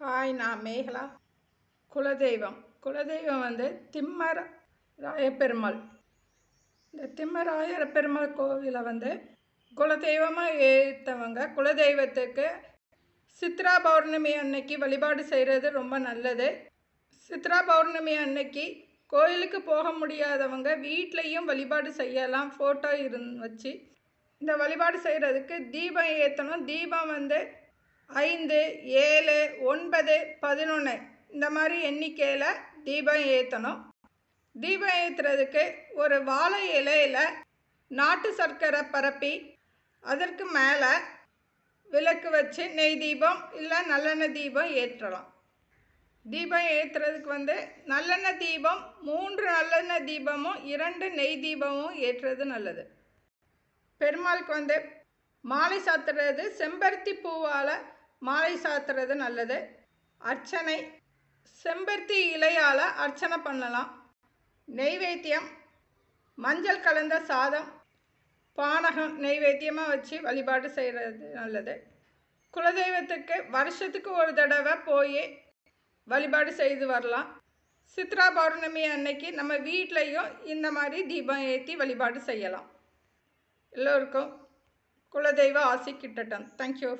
Hi நான் மேகலா. குலதெய்வம். குலதெய்வம் வந்து திம்மர ராயப்பெருமாள் இந்த திம்மராயர பெருமாள் கோவிலை வந்து குலதெய்வமாக ஏற்றவங்க குலதெய்வத்துக்கு சித்ரா பௌர்ணமி அன்னைக்கு வழிபாடு செய்கிறது ரொம்ப நல்லது. சித்ரா பௌர்ணமி அன்னைக்கு கோயிலுக்கு போக முடியாதவங்க வீட்லேயும் வழிபாடு செய்யலாம். ஃபோட்டோ இருந் வச்சு இந்த வழிபாடு செய்கிறதுக்கு தீபம் ஏற்றணும் தீபம் வந்து ஐந்து ஏழு ஒன்பது பதினொன்று இந்த மாதிரி எண்ணிக்கையில் தீபம் ஏற்றணும் தீபம் ஏற்றுறதுக்கு ஒரு வாழை இலையில் நாட்டு சர்க்கரை பரப்பி அதற்கு மேலே விளக்கு வச்சு நெய் தீபம் இல்லை நல்லெண்ணெய் தீபம் ஏற்றலாம். தீபம் ஏற்றுறதுக்கு வந்து நல்லெண்ணெய் தீபம் மூன்று நல்லெண்ணெய் தீபமும் இரண்டு நெய் தீபமும் ஏற்றுறது நல்லது. பெருமாளுக்கு வந்து மாலை சாத்துறது செம்பருத்தி பூவால் மாலை சாத்துறது நல்லது. அர்ச்சனை. செம்பருத்தி இலையால் அர்ச்சனை பண்ணலாம். நெய்வேத்தியம். மஞ்சள் கலந்த சாதம். பானகம் நெய்வேத்தியமாக வச்சு வழிபாடு செய்கிறது நல்லது. குலதெய்வத்துக்கு வருஷத்துக்கு ஒரு தடவை போய் வழிபாடு செய்து வரலாம். சித்ரா பௌர்ணமி அன்னைக்கு நம்ம வீட்லேயும் இந்த மாதிரி தீபம் ஏற்றி வழிபாடு செய்யலாம். எல்லோருக்கும் குலதெய்வ ஆசி கிட்டட்டும். தேங்க்யூ